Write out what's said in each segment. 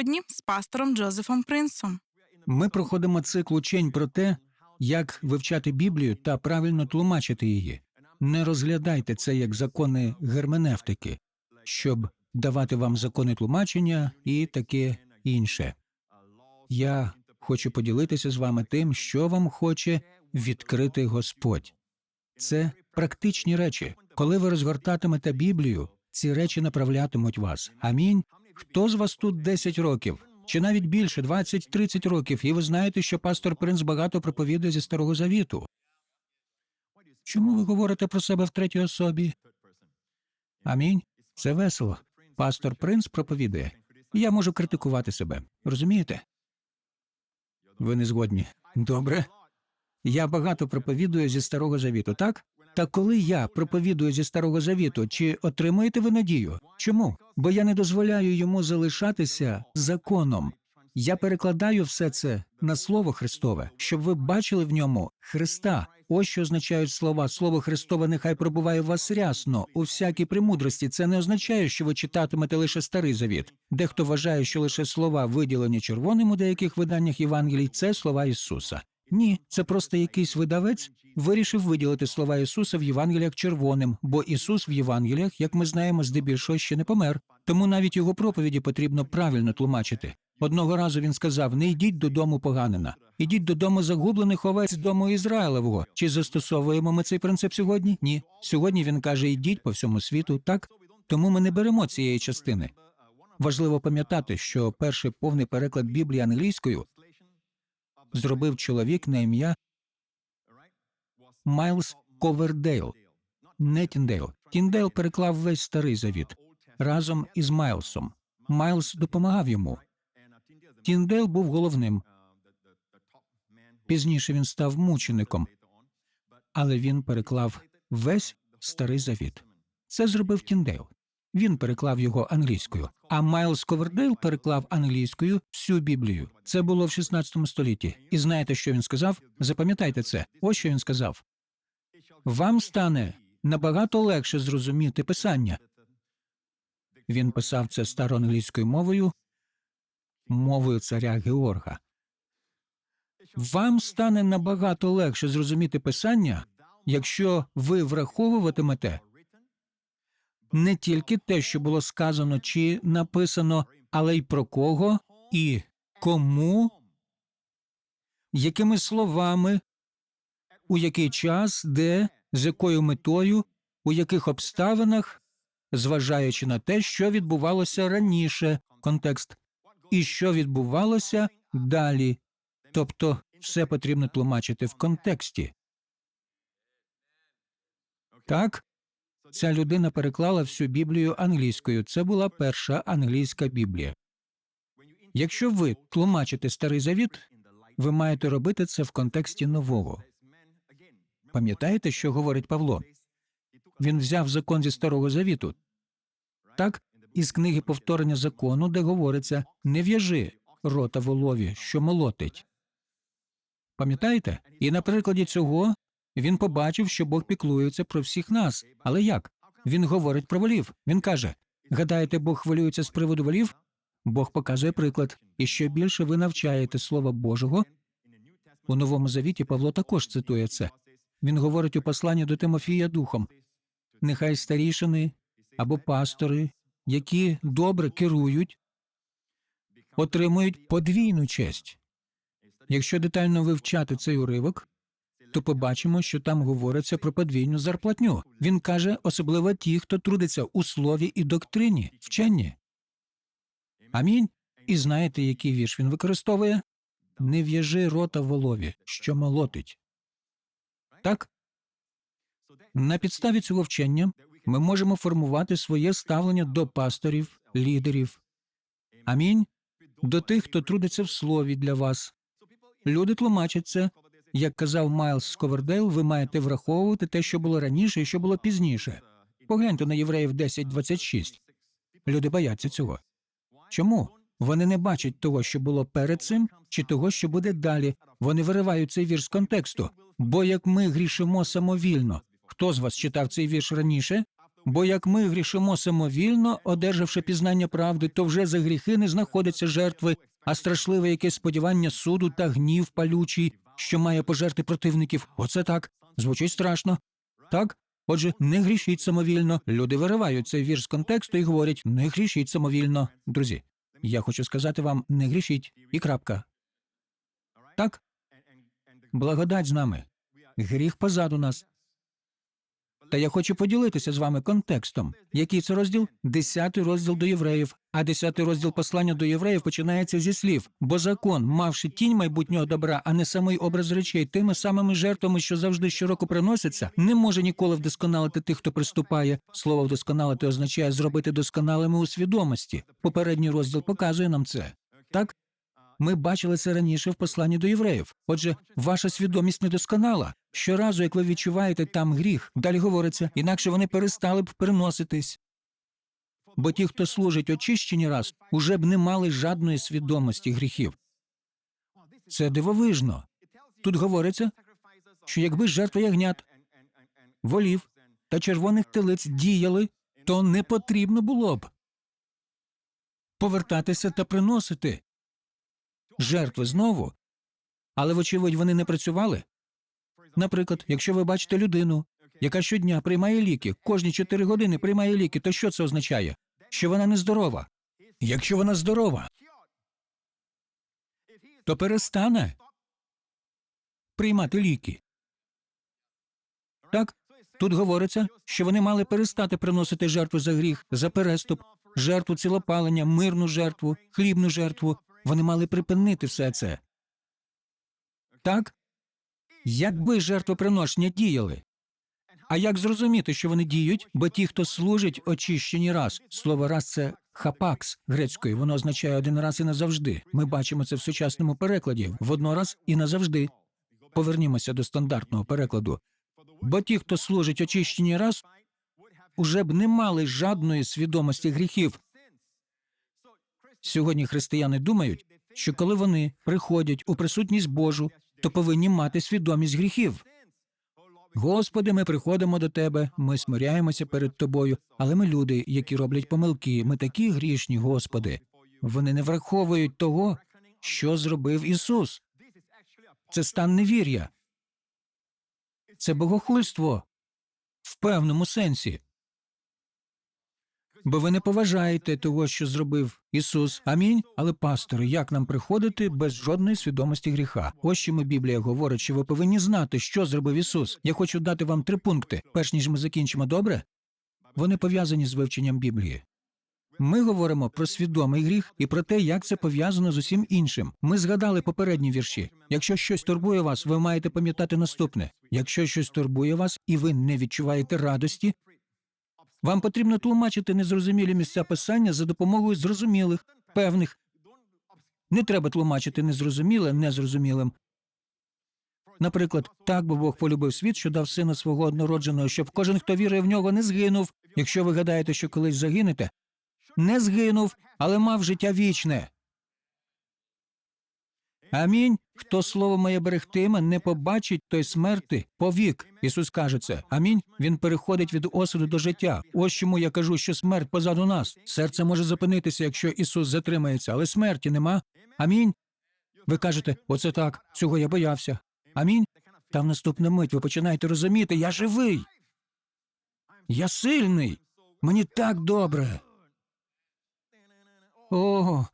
сьогодні з пастором Джозефом Принсом. Ми проходимо цикл учень про те, як вивчати Біблію та правильно тлумачити її. Не розглядайте це як закони герменевтики, щоб давати вам закони тлумачення і таке інше. Я хочу поділитися з вами тим, що вам хоче відкрити Господь. Це практичні речі. Коли ви розгортатимете Біблію, ці речі направлятимуть вас. Амінь. Хто з вас тут 10 років? Чи навіть більше 20-30 років, і ви знаєте, що пастор Принц багато проповідує зі старого завіту. Чому ви говорите про себе в третій особі? Амінь. Це весело. Пастор Принц проповідує. Я можу критикувати себе. Розумієте? Ви не згодні. Добре. Я багато проповідую зі старого завіту, так? Та коли я проповідую зі старого завіту, чи отримуєте ви надію? Чому? Бо я не дозволяю йому залишатися законом. Я перекладаю все це на слово Христове, щоб ви бачили в ньому Христа. Ось що означають слова. Слово Христове нехай пробуває в вас рясно у всякій премудрості. Це не означає, що ви читатимете лише старий завіт. Дехто вважає, що лише слова, виділені червоним у деяких виданнях Євангелій, це слова Ісуса. Ні, це просто якийсь видавець вирішив виділити слова Ісуса в Євангеліях червоним, бо Ісус в Євангеліях, як ми знаємо, здебільшого ще не помер. Тому навіть його проповіді потрібно правильно тлумачити. Одного разу він сказав: не йдіть додому поганина, ідіть додому загублених овець дому Ізраїлевого. Чи застосовуємо ми цей принцип сьогодні? Ні. Сьогодні він каже: йдіть по всьому світу, так? Тому ми не беремо цієї частини. Важливо пам'ятати, що перший повний переклад Біблії англійською зробив чоловік на ім'я Майлз Ковердейл, не Тіндейл. Тіндейл переклав весь старий завіт разом із Майлсом. Майлз допомагав йому. Тіндейл був головним. Пізніше він став мучеником, але він переклав весь старий завіт. Це зробив Тіндейл. Він переклав його англійською, а Майлз Ковердейл переклав англійською всю Біблію. Це було в 16 столітті. І знаєте, що він сказав? Запам'ятайте це. Ось що він сказав: вам стане набагато легше зрозуміти писання. Він писав це староанглійською мовою, мовою царя Георга. Вам стане набагато легше зрозуміти писання, якщо ви враховуватимете не тільки те, що було сказано чи написано, але й про кого і кому, якими словами, у який час, де, з якою метою, у яких обставинах, зважаючи на те, що відбувалося раніше, контекст, і що відбувалося далі. Тобто все потрібно тлумачити в контексті. Так, Ця людина переклала всю Біблію англійською. Це була перша англійська Біблія. Якщо ви тлумачите старий завіт, ви маєте робити це в контексті нового. Пам'ятаєте, що говорить Павло? Він взяв закон зі старого завіту, так із книги повторення закону, де говориться не в'яжи рота волові, що молотить. Пам'ятаєте? І на прикладі цього він побачив, що Бог піклується про всіх нас. Але як? Він говорить про волів. Він каже: гадаєте, Бог хвилюється з приводу волів? Бог показує приклад. І що більше ви навчаєте Слова Божого у новому завіті Павло також цитує це. Він говорить у посланні до Тимофія духом: нехай старішини або пастори, які добре керують, отримують подвійну честь. Якщо детально вивчати цей уривок, то побачимо, що там говориться про подвійну зарплатню. Він каже, особливо ті, хто трудиться у слові і доктрині, вченні. Амінь. І знаєте, який вірш він використовує? Не в'яжи рота волові, що молотить. Так? На підставі цього вчення ми можемо формувати своє ставлення до пасторів, лідерів. Амінь. До тих, хто трудиться в слові для вас. Люди тлумачать це, як казав Майлз Сковердейл, ви маєте враховувати те, що було раніше і що було пізніше. Погляньте на євреїв 10.26. Люди бояться цього. Чому? Вони не бачать того, що було перед цим, чи того, що буде далі. Вони виривають цей вірш з контексту. Бо як ми грішимо самовільно, хто з вас читав цей вірш раніше? Бо як ми грішимо самовільно, одержавши пізнання правди, то вже за гріхи не знаходиться жертви, а страшливе якесь сподівання суду та гнів палючий, що має пожерти противників. Оце так. Звучить страшно. Так? Отже, не грішіть самовільно. Люди виривають цей вірш з контексту і говорять: не грішіть самовільно. Друзі, я хочу сказати вам: не грішіть і крапка. Так? Благодать з нами. Гріх позаду нас. Та я хочу поділитися з вами контекстом. Який це розділ? Десятий розділ до євреїв. А десятий розділ послання до євреїв починається зі слів: бо закон, мавши тінь майбутнього добра, а не самий образ речей, тими самими жертвами, що завжди щороку приносяться, не може ніколи вдосконалити тих, хто приступає. Слово вдосконалити означає зробити досконалими у свідомості. Попередній розділ показує нам це. Так? Ми бачили це раніше в посланні до євреїв. Отже, ваша свідомість недосконала. Щоразу, як ви відчуваєте там гріх, далі говориться, інакше вони перестали б приноситись. Бо ті, хто служить очищені раз, уже б не мали жадної свідомості гріхів. Це дивовижно. Тут говориться, що якби жертва ягнят, волів та червоних телиць діяли, то не потрібно було б повертатися та приносити жертви знову, але, вочевидь, вони не працювали. Наприклад, якщо ви бачите людину, яка щодня приймає ліки, кожні 4 години приймає ліки, то що це означає? Що вона нездорова. Якщо вона здорова, то перестане приймати ліки. Так, тут говориться, що вони мали перестати приносити жертву за гріх, за переступ, жертву цілопалення, мирну жертву, хлібну жертву. Вони мали припинити все це. Так? Якби жертвоприношення діяли. А як зрозуміти, що вони діють? Бо ті, хто служить, очищені раз. Слово раз це хапакс грецькою, воно означає один раз і назавжди. Ми бачимо це в сучасному перекладі воднораз і назавжди. Повернімося до стандартного перекладу. Бо ті, хто служить очищені раз, уже б не мали жадної свідомості гріхів. Сьогодні християни думають, що коли вони приходять у присутність Божу, то повинні мати свідомість гріхів. Господи, ми приходимо до Тебе, ми смиряємося перед Тобою, але ми люди, які роблять помилки, ми такі грішні, Господи. Вони не враховують того, що зробив Ісус. Це стан невір'я. Це богохульство в певному сенсі. Бо ви не поважаєте того, що зробив Ісус. Амінь. Але, пастори, як нам приходити без жодної свідомості гріха? Ось чому Біблія говорить, що ви повинні знати, що зробив Ісус. Я хочу дати вам три пункти, перш ніж ми закінчимо добре. Вони пов'язані з вивченням Біблії. Ми говоримо про свідомий гріх і про те, як це пов'язано з усім іншим. Ми згадали попередні вірші. Якщо щось турбує вас, ви маєте пам'ятати наступне: якщо щось турбує вас і ви не відчуваєте радості, вам потрібно тлумачити незрозумілі місця писання за допомогою зрозумілих, певних. Не треба тлумачити незрозуміле незрозумілим. Наприклад, так би Бог полюбив світ, що дав сина свого однородженого, щоб кожен, хто вірує в нього, не згинув. Якщо ви гадаєте, що колись загинете, не згинув, але мав життя вічне. Амінь. Хто слово моє берегтиме, не побачить той смерти повік. Ісус каже це. Амінь. Він переходить від осуду до життя. Ось чому я кажу, що смерть позаду нас. Серце може зупинитися, якщо Ісус затримається, але смерті нема. Амінь. Ви кажете, оце так, цього я боявся. Амінь. Та в наступну мить ви починаєте розуміти, я живий. Я сильний. Мені так добре. Ого.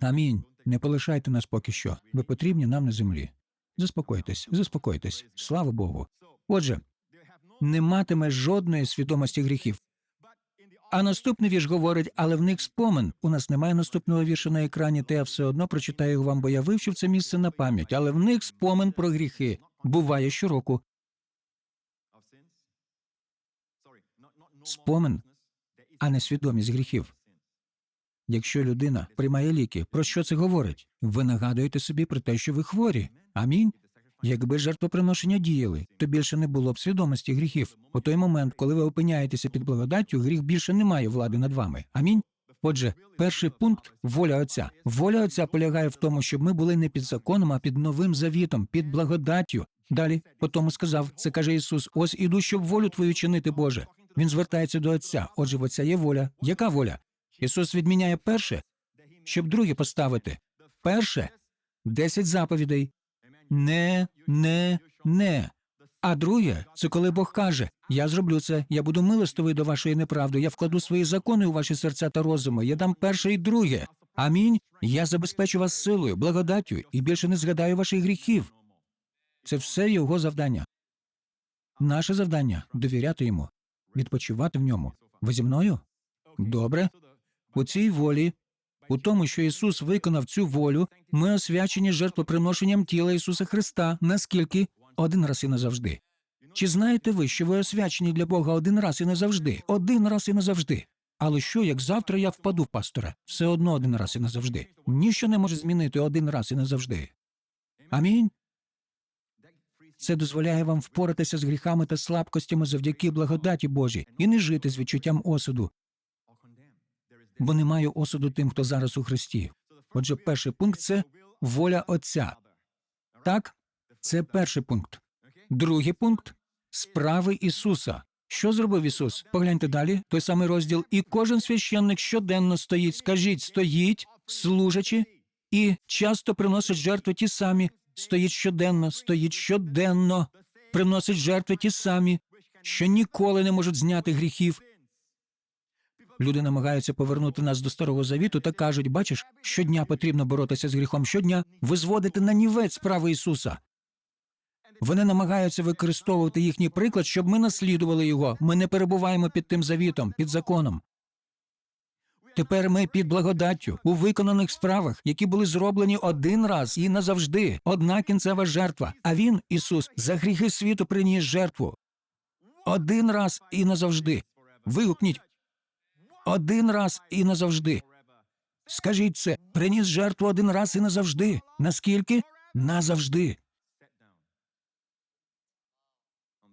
Амінь. Не полишайте нас поки що. Ви потрібні нам на землі. Заспокойтесь, заспокойтесь. Слава Богу. Отже, не матиме жодної свідомості гріхів. А наступний вірш говорить, але в них спомин. У нас немає наступного вірша на екрані, та я все одно прочитаю його вам, бо я вивчив це місце на пам'ять. Але в них спомин про гріхи буває щороку. Спомин, а не свідомість гріхів. Якщо людина приймає ліки, про що це говорить? Ви нагадуєте собі про те, що ви хворі. Амінь. Якби жертвоприношення діяли, то більше не було б свідомості гріхів. У той момент, коли ви опиняєтеся під благодаттю, гріх більше не має влади над вами. Амінь. Отже, перший пункт воля Отця. Воля Отця полягає в тому, щоб ми були не під законом, а під новим завітом, під благодаттю. Далі, по тому сказав, це каже Ісус: ось іду, щоб волю твою чинити, Боже. Він звертається до Отця. Отже, в Отця є воля. Яка воля? Ісус відміняє перше, щоб друге поставити. Перше десять заповідей. Не, не, не. А друге, це коли Бог каже: Я зроблю це, я буду милостивий до вашої неправди, я вкладу свої закони у ваші серця та розуми, я дам перше і друге. Амінь. Я забезпечу вас силою, благодаттю і більше не згадаю ваших гріхів. Це все його завдання. Наше завдання довіряти йому, відпочивати в ньому. Ви зі мною? Добре. У цій волі, у тому, що Ісус виконав цю волю, ми освячені жертвоприношенням тіла Ісуса Христа, наскільки один раз і назавжди. Чи знаєте ви, що ви освячені для Бога один раз і назавжди? Один раз і назавжди. Але що, як завтра я впаду в пастора? Все одно один раз і назавжди. Ніщо не може змінити один раз і назавжди. Амінь. Це дозволяє вам впоратися з гріхами та слабкостями завдяки благодаті Божій і не жити з відчуттям осуду, бо немає осуду тим, хто зараз у Христі. Отже, перший пункт це воля Отця. Так, це перший пункт. Другий пункт справи Ісуса. Що зробив Ісус? Погляньте далі, той самий розділ. І кожен священник щоденно стоїть, скажіть, стоїть, служачи, і часто приносить жертви ті самі, стоїть щоденно, стоїть щоденно, приносить жертви ті самі, що ніколи не можуть зняти гріхів. Люди намагаються повернути нас до старого завіту та кажуть: бачиш, щодня потрібно боротися з гріхом щодня, визводити на нівець справи Ісуса. Вони намагаються використовувати їхній приклад, щоб ми наслідували його. Ми не перебуваємо під тим завітом, під законом. Тепер ми під благодаттю у виконаних справах, які були зроблені один раз і назавжди. Одна кінцева жертва. А він, Ісус, за гріхи світу приніс жертву. Один раз і назавжди. Вигукніть один раз і назавжди. Скажіть це, приніс жертву один раз і назавжди. Наскільки? Назавжди.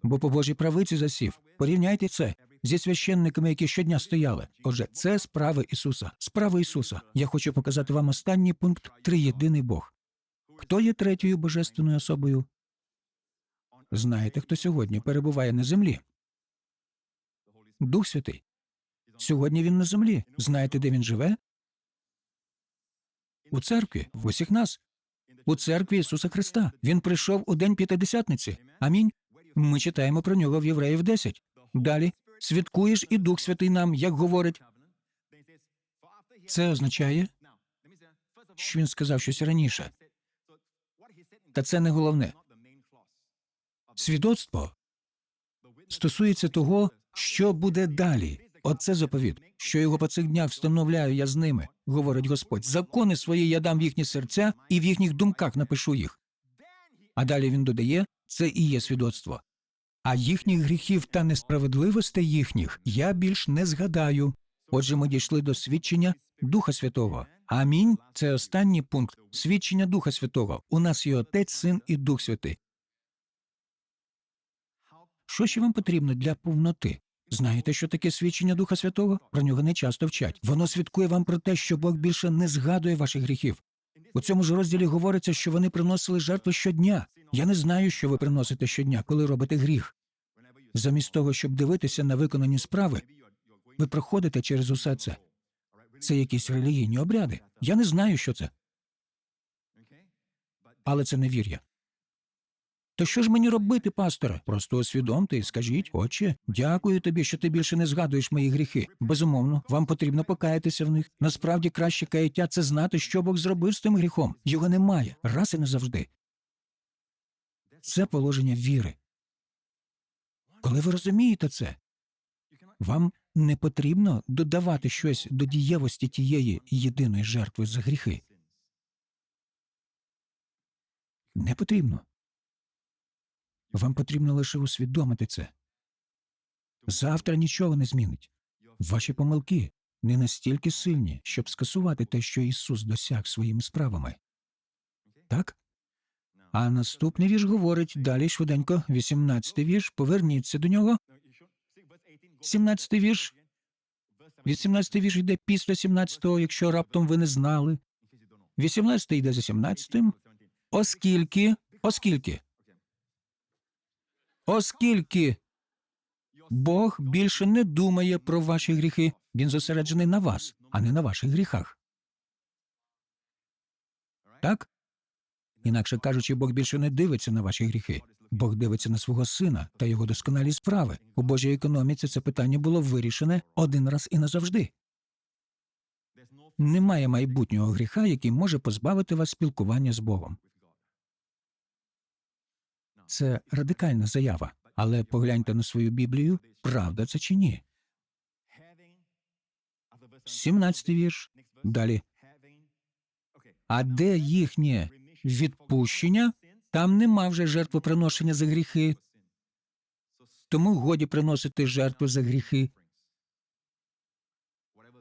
Бо по Божій правиці засів. Порівняйте це зі священниками, які щодня стояли. Отже, це справи Ісуса. Справи Ісуса. Я хочу показати вам останній пункт триєдиний Бог. Хто є третьою божественною особою? Знаєте, хто сьогодні перебуває на землі? Дух Святий. Сьогодні він на землі. Знаєте, де він живе? У церкві, в усіх нас. У церкві Ісуса Христа. Він прийшов у день п'ятидесятниці. Амінь. Ми читаємо про нього в Євреїв 10. Далі святкуєш і Дух Святий нам, як говорить. Це означає, що він сказав щось раніше. Та це не головне. Свідоцтво стосується того, що буде далі. Оце заповіт, що його по цих днях встановляю я з ними, говорить Господь. Закони свої я дам в їхні серця, і в їхніх думках напишу їх. А далі він додає це і є свідоцтво. А їхніх гріхів та несправедливостей їхніх я більш не згадаю. Отже, ми дійшли до свідчення Духа Святого. Амінь. Це останній пункт свідчення Духа Святого. У нас є Отець, Син і Дух Святий. Що ще вам потрібно для повноти? Знаєте, що таке свідчення Духа Святого? Про нього не часто вчать. Воно свідкує вам про те, що Бог більше не згадує ваших гріхів. У цьому ж розділі говориться, що вони приносили жертви щодня. Я не знаю, що ви приносите щодня, коли робите гріх. Замість того, щоб дивитися на виконані справи, ви проходите через усе це. Це якісь релігійні обряди. Я не знаю, що це. Але це невір'я. То що ж мені робити, пасторе? Просто усвідомте і скажіть, отче, дякую тобі, що ти більше не згадуєш мої гріхи. Безумовно, вам потрібно покаятися в них. Насправді краще каяття це знати, що Бог зробив з тим гріхом. Його немає, раз і назавжди. Це положення віри. Коли ви розумієте це, вам не потрібно додавати щось до дієвості тієї єдиної жертви за гріхи. Не потрібно. Вам потрібно лише усвідомити це. Завтра нічого не змінить. Ваші помилки не настільки сильні, щоб скасувати те, що Ісус досяг своїми справами. Так? А наступний вірш говорить далі швиденько, 18-й вірш, поверніться до нього. 17-й вірш. 18-й вірш йде після 17-го, якщо раптом ви не знали. 18-й йде за 17-м. Оскільки, оскільки, оскільки Бог більше не думає про ваші гріхи. Він зосереджений на вас, а не на ваших гріхах. Так? Інакше кажучи, Бог більше не дивиться на ваші гріхи. Бог дивиться на свого сина та його досконалі справи. У Божій економіці це питання було вирішене один раз і назавжди. Немає майбутнього гріха, який може позбавити вас спілкування з Богом. Це радикальна заява. Але погляньте на свою Біблію, правда це чи ні? 17 вірш. Далі. А де їхнє відпущення? Там нема вже жертвоприношення за гріхи, тому годі приносити жертви за гріхи.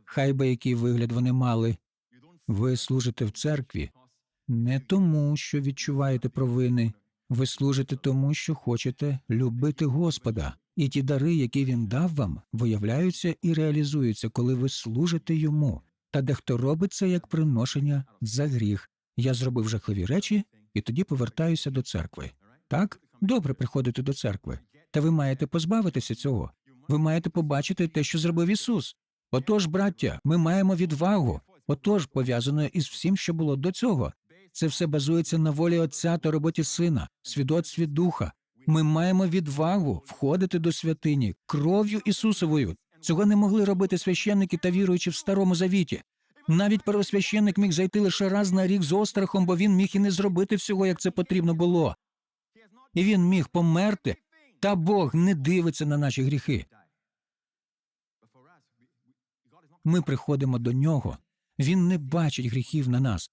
Хай би який вигляд вони мали. Ви служите в церкві не тому, що відчуваєте провини. Ви служите тому, що хочете любити Господа, і ті дари, які він дав вам, виявляються і реалізуються, коли ви служите йому. Та дехто робить це як приношення за гріх. Я зробив жахливі речі, і тоді повертаюся до церкви. Так, добре приходити до церкви. Та ви маєте позбавитися цього. Ви маєте побачити те, що зробив Ісус. Отож, браття, ми маємо відвагу. Отож, пов'язано із всім, що було до цього. Це все базується на волі Отця та роботі Сина, свідоцтві Духа. Ми маємо відвагу входити до святині кров'ю Ісусовою. Цього не могли робити священники та віруючі в старому завіті. Навіть первосвященник міг зайти лише раз на рік з острахом, бо він міг і не зробити всього, як це потрібно було. І він міг померти, та Бог не дивиться на наші гріхи. Ми приходимо до нього. Він не бачить гріхів на нас.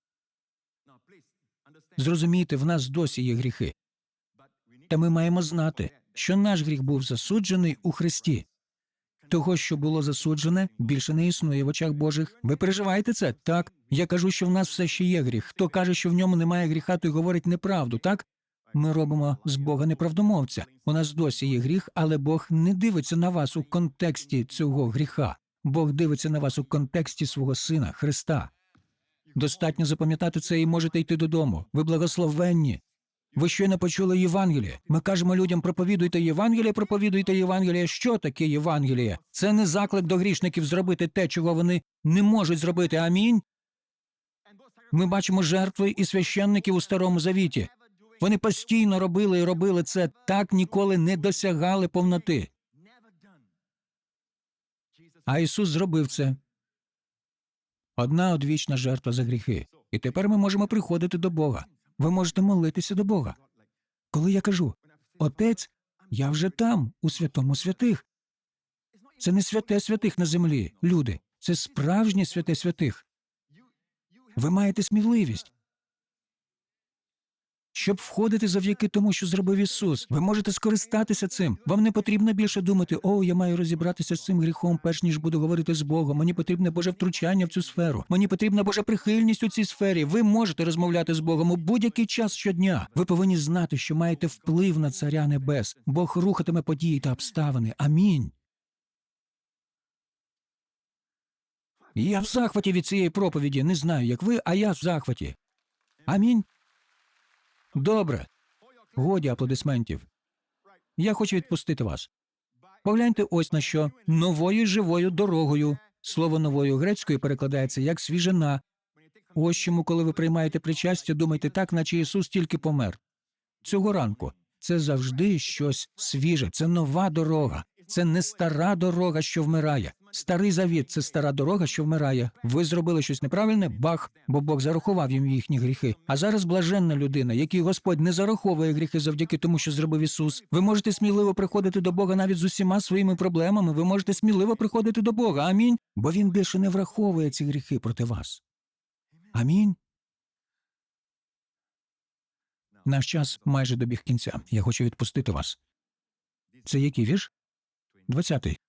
Зрозумійте, в нас досі є гріхи. Та ми маємо знати, що наш гріх був засуджений у Христі. Того, що було засуджене, більше не існує в очах Божих. Ви переживаєте це? Так. Я кажу, що в нас все ще є гріх. Хто каже, що в ньому немає гріха, той говорить неправду, так? Ми робимо з Бога неправдомовця. У нас досі є гріх, але Бог не дивиться на вас у контексті цього гріха. Бог дивиться на вас у контексті свого Сина, Христа. Достатньо запам'ятати це і можете йти додому. Ви благословенні. Ви щойно почули Євангеліє. Ми кажемо людям: проповідуйте Євангеліє, проповідуйте Євангеліє. Що таке Євангеліє? Це не заклик до грішників зробити те, чого вони не можуть зробити. Амінь. Ми бачимо жертви і священників у старому завіті. Вони постійно робили і робили це, так ніколи не досягали повноти. А Ісус зробив це. Одна одвічна жертва за гріхи. І тепер ми можемо приходити до Бога. Ви можете молитися до Бога. Коли я кажу Отець, я вже там, у святому святих. Це не святе святих на землі, люди. Це справжнє святе святих. Ви маєте сміливість. Щоб входити завдяки тому, що зробив Ісус, ви можете скористатися цим. Вам не потрібно більше думати, о, я маю розібратися з цим гріхом, перш ніж буду говорити з Богом. Мені потрібне Боже втручання в цю сферу. Мені потрібна Божа прихильність у цій сфері. Ви можете розмовляти з Богом у будь-який час щодня. Ви повинні знати, що маєте вплив на царя небес. Бог рухатиме події та обставини. Амінь. Я в захваті від цієї проповіді. Не знаю, як ви, а я в захваті. Амінь. Добре. Годі аплодисментів. Я хочу відпустити вас. Погляньте ось на що новою живою дорогою. Слово новою грецькою перекладається як свіжина. Ось чому, коли ви приймаєте причастя, думайте так, наче Ісус тільки помер. Цього ранку це завжди щось свіже, це нова дорога. Це не стара дорога, що вмирає. Старий завіт це стара дорога, що вмирає. Ви зробили щось неправильне, бах, бо Бог зарахував їм їхні гріхи. А зараз блаженна людина, якій Господь не зараховує гріхи завдяки тому, що зробив Ісус. Ви можете сміливо приходити до Бога навіть з усіма своїми проблемами. Ви можете сміливо приходити до Бога. Амінь. Бо Він більше не враховує ці гріхи проти вас. Амінь. Наш час майже добіг кінця. Я хочу відпустити вас. Це який вірш? Двадцятий.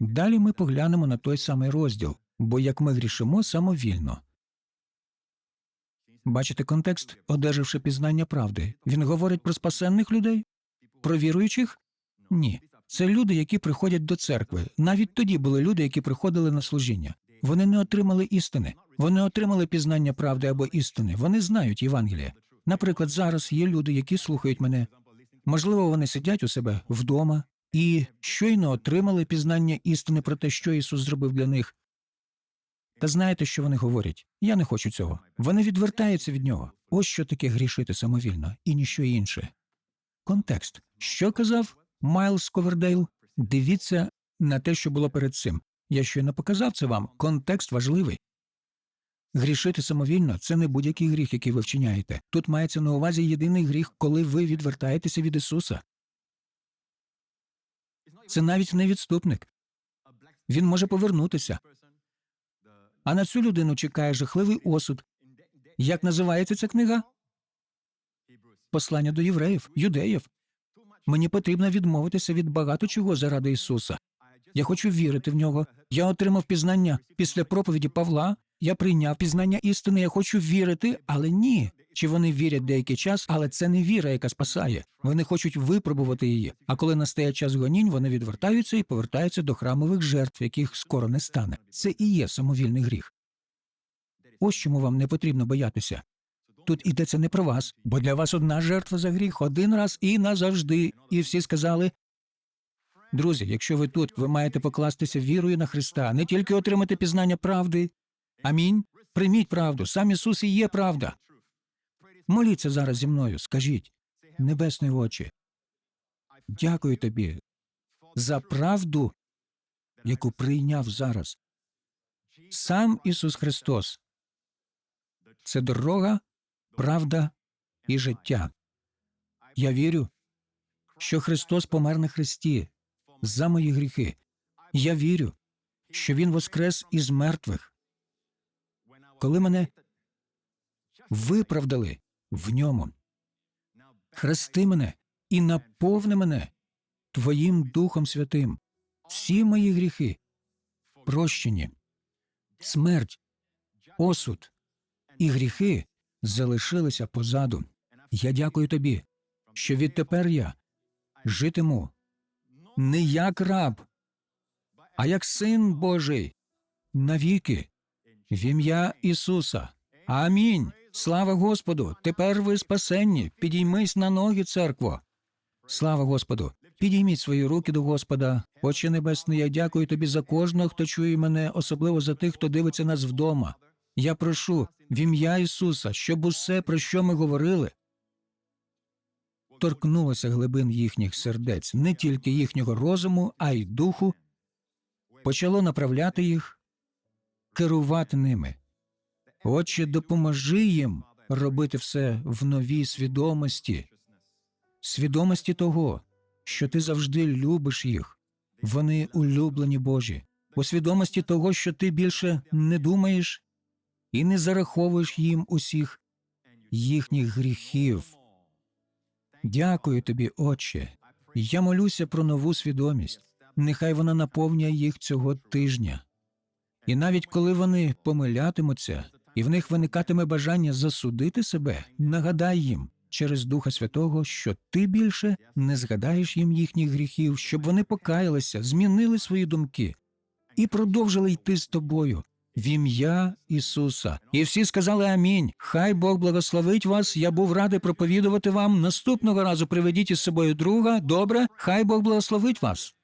Далі ми поглянемо на той самий розділ, бо як ми грішимо самовільно. Бачите контекст, одержавши пізнання правди. Він говорить про спасенних людей? Про віруючих? Ні. Це люди, які приходять до церкви. Навіть тоді були люди, які приходили на служіння. Вони не отримали істини. Вони отримали пізнання правди або істини. Вони знають Євангеліє. Наприклад, зараз є люди, які слухають мене. Можливо, вони сидять у себе вдома, і щойно отримали пізнання істини про те, що Ісус зробив для них. Та знаєте, що вони говорять? Я не хочу цього. Вони відвертаються від нього. Ось що таке грішити самовільно, і ніщо інше. Контекст. Що казав Майлз Ковердейл? Дивіться на те, що було перед цим. Я щойно показав це вам. Контекст важливий. Грішити самовільно це не будь-який гріх, який ви вчиняєте. Тут мається на увазі єдиний гріх, коли ви відвертаєтеся від Ісуса. Це навіть не відступник. Він може повернутися. А на цю людину чекає жахливий осуд. Як називається ця книга? Послання до євреїв, юдеїв. Мені потрібно відмовитися від багато чого заради Ісуса. Я хочу вірити в нього. Я отримав пізнання після проповіді Павла. Я прийняв пізнання істини. Я хочу вірити, але ні. Чи вони вірять деякий час, але це не віра, яка спасає. Вони хочуть випробувати її. А коли настає час гонінь, вони відвертаються і повертаються до храмових жертв, яких скоро не стане. Це і є самовільний гріх. Ось чому вам не потрібно боятися. Тут ідеться не про вас, бо для вас одна жертва за гріх один раз і назавжди. І всі сказали. Друзі, якщо ви тут, ви маєте покластися вірою на Христа, не тільки отримати пізнання правди. Амінь. Прийміть правду. Сам Ісус і є правда. Моліться зараз зі мною. Скажіть, небесні очі. Дякую тобі за правду, яку прийняв зараз. Сам Ісус Христос. Це дорога, правда і життя. Я вірю, що Христос помер на Христі за мої гріхи. Я вірю, що Він воскрес із мертвих. Коли мене виправдали в ньому, хрести мене і наповни мене Твоїм Духом Святим. Всі мої гріхи прощені, смерть, осуд і гріхи залишилися позаду. Я дякую тобі, що відтепер я житиму не як раб, а як син Божий навіки, в ім'я Ісуса. Амінь. Слава Господу! Тепер ви спасенні. Підіймись на ноги, церкво. Слава Господу! Підійміть свої руки до Господа. Отче Небесний, я дякую тобі за кожного, хто чує мене, особливо за тих, хто дивиться нас вдома. Я прошу в ім'я Ісуса, щоб усе, про що ми говорили, торкнулося глибин їхніх сердець, не тільки їхнього розуму, а й духу, почало направляти їх, керувати ними. Отче, допоможи їм робити все в новій свідомості, свідомості того, що ти завжди любиш їх. Вони улюблені Божі, у свідомості того, що ти більше не думаєш і не зараховуєш їм усіх їхніх гріхів. Дякую тобі, Отче. Я молюся про нову свідомість. Нехай вона наповнює їх цього тижня. І навіть коли вони помилятимуться, і в них виникатиме бажання засудити себе, нагадай їм через Духа Святого, що ти більше не згадаєш їм їхніх гріхів, щоб вони покаялися, змінили свої думки і продовжили йти з тобою в ім'я Ісуса. І всі сказали Амінь. Хай Бог благословить вас. Я був радий проповідувати вам. Наступного разу приведіть із собою друга. Добре, хай Бог благословить вас.